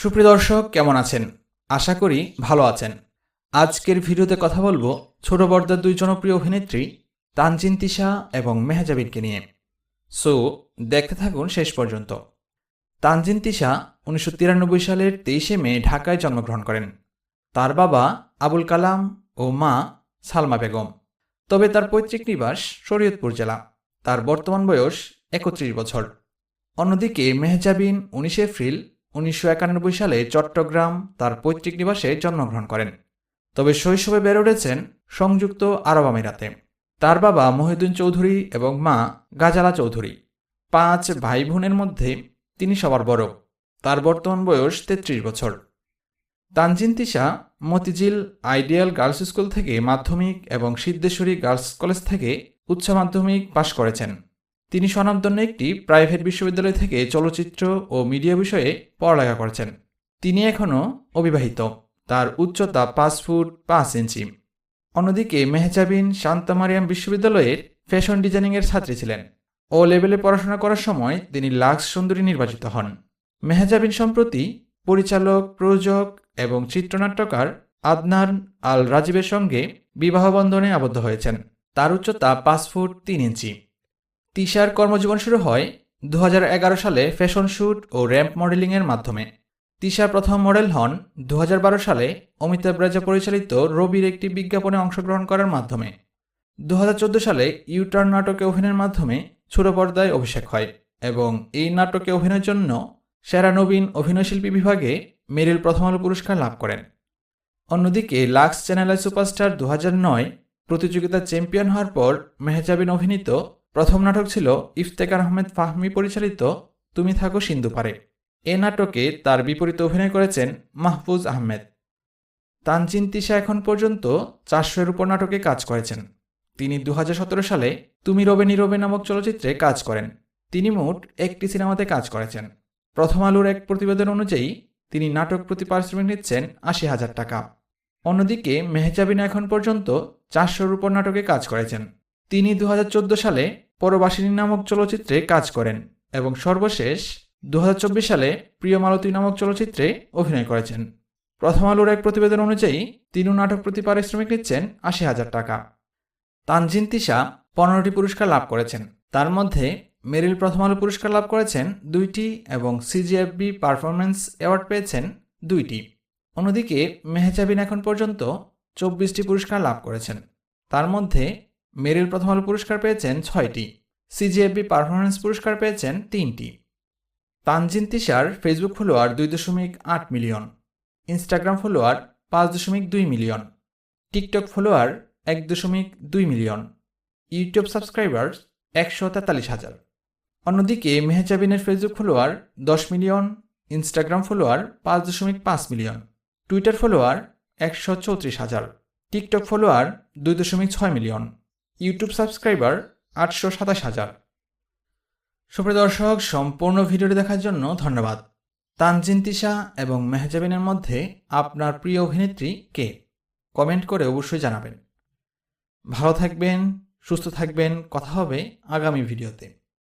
সুপ্রিয় দর্শক, কেমন আছেন? আশা করি ভালো আছেন। আজকের ভিডিওতে কথা বলব ছোট পর্দার দুই জনপ্রিয় অভিনেত্রী তানজিন তিশা এবং মেহজাবিনকে নিয়ে। সো দেখতে থাকুন শেষ পর্যন্ত। তানজিন তিশা উনিশশো তিরানব্বই সালের তেইশে মে ঢাকায় জন্মগ্রহণ করেন। তার বাবা আবুল কালাম ও মা সালমা বেগম। তবে তার পৈতৃক নিবাস শরীয়তপুর জেলা। তার বর্তমান বয়স একত্রিশ বছর। অন্যদিকে মেহজাবিন উনিশে এপ্রিল উনিশশো একানব্বই সালে চট্টগ্রাম তার পৈতৃক নিবাসে জন্মগ্রহণ করেন। তবে শৈশবে বেড়ে উঠেছেন সংযুক্ত আরব আমিরাতে। তার বাবা মহিউদ্দিন চৌধুরী এবং মা গাজালা চৌধুরী। পাঁচ ভাই বোনের মধ্যে তিনি সবার বড়। তার বর্তমান বয়স তেত্রিশ বছর। Tanjin Tisha Motijheel ideal girls school থেকে মাধ্যমিক এবং সিদ্ধেশ্বরী গার্লস কলেজ থেকে উচ্চ মাধ্যমিক পাশ করেছেন। তিনি স্বনামধন্য একটি প্রাইভেট বিশ্ববিদ্যালয় থেকে চলচ্চিত্র ও মিডিয়া বিষয়ে পড়ালেখা করেছেন। তিনি এখনও অবিবাহিত। তার উচ্চতা পাঁচ ফুট পাঁচ ইঞ্চি। অন্যদিকে মেহজাবিন শান্তামারিয়াম বিশ্ববিদ্যালয়ের ফ্যাশন ডিজাইনিংয়ের ছাত্রী ছিলেন ও লেভেলে পড়াশোনা করার সময় তিনি লাক্স সুন্দরী নির্বাচিত হন। মেহজাবিন সম্প্রতি পরিচালক, প্রযোজক এবং চিত্রনাট্যকার আদনান আল রাজীবের সঙ্গে বিবাহবন্ধনে আবদ্ধ হয়েছেন। তার উচ্চতা পাঁচ ফুট তিন ইঞ্চি। তিশার কর্মজীবন শুরু হয় দু হাজার এগারো সালে ফ্যাশন শ্যুট ও র্যাম্প মডেলিংয়ের মাধ্যমে। তিশা প্রথম মডেল হন দু হাজার বারো সালে অমিতাভ রাজা পরিচালিত রবির একটি বিজ্ঞাপনে অংশগ্রহণ করার মাধ্যমে। দু হাজার চোদ্দ সালে ইউটার্ন নাটকে অভিনয়ের মাধ্যমে ছোট পর্দায় অভিষেক হয় এবং এই নাটকে অভিনয়ের জন্য সেরা নবীন অভিনয়শিল্পী বিভাগে মেরিল প্রথম আলো পুরস্কার লাভ করেন। অন্যদিকে লাক্স চ্যানেল সুপারস্টার দু প্রতিযোগিতার চ্যাম্পিয়ন হওয়ার পর মেহজাবিন অভিনীত প্রথম নাটক ছিল ইফতেকার আহমেদ ফাহমি পরিচালিত তুমি থাকো সিন্ধু পারে। এ নাটকে তার বিপরীতে অভিনয় করেছেন মাহফুজ আহমেদ। তানজিন তিশা এখন পর্যন্ত চারশোর উপর নাটকে কাজ করেছেন। তিনি দু হাজার সতেরো সালে তুমি রবে নীরবে নামক চলচ্চিত্রে কাজ করেন। তিনি মোট একটি সিনেমাতে কাজ করেছেন। প্রথম আলোর এক প্রতিবেদন অনুযায়ী তিনি নাটক প্রতি পারিশ্রমিক নিচ্ছেন আশি হাজার টাকা। অন্যদিকে মেহজাবিন এখন পর্যন্ত চারশোর উপর নাটকে কাজ করেছেন। তিনি দু হাজার চোদ্দ সালে পরবাসিনী নামক চলচ্চিত্রে কাজ করেন এবং সর্বশেষ দু হাজার চব্বিশ সালে প্রিয় মালতী নামক চলচ্চিত্রে অভিনয় করেছেন। প্রথম আলোর এক প্রতিবেদন অনুযায়ী তিনিও নাটক প্রতি পারিশ্রমিক নিচ্ছেন আশি হাজার টাকা। তানজিন তিশা পনেরোটি পুরস্কার লাভ করেছেন। তার মধ্যে মেরিল প্রথম আলো পুরস্কার লাভ করেছেন দুইটি এবং সিজিএফবি পারফরমেন্স অ্যাওয়ার্ড পেয়েছেন দুইটি। অন্যদিকে মেহজাবিন এখন পর্যন্ত চব্বিশটি পুরস্কার লাভ করেছেন। তার মধ্যে মেরিল প্রথম আলো পুরস্কার পেয়েছেন ছয়টি। সিজিএফবি পারফরমেন্স পুরস্কার পেয়েছেন তিনটি। তানজিন তিশার ফেসবুক ফলোয়ার দুই দশমিক আট মিলিয়ন। ইনস্টাগ্রাম ফলোয়ার পাঁচ দশমিক দুই মিলিয়ন। টিকটক ফলোয়ার এক দশমিক দুই মিলিয়ন। ইউটিউব সাবস্ক্রাইবার একশো তেতাল্লিশ হাজার। অন্যদিকে মেহজাবিনের ফেসবুক ফলোয়ার দশ মিলিয়ন। ইনস্টাগ্রাম ফলোয়ার পাঁচ দশমিক পাঁচ মিলিয়ন। টুইটার ফলোয়ার একশো চৌত্রিশ হাজার। টিকটক ফলোয়ার দুই দশমিক ছয় মিলিয়ন। ইউটিউব সাবস্ক্রাইবার আটশো সাতাশ হাজার। সুপ্রিয় দর্শক, সম্পূর্ণ ভিডিওটি দেখার জন্য ধন্যবাদ। তানজিন তিশা এবং মেহজাবিনের মধ্যে আপনার প্রিয় অভিনেত্রী কে? কমেন্ট করে অবশ্যই জানাবেন। ভালো থাকবেন, সুস্থ থাকবেন, কথা হবে আগামী ভিডিওতে।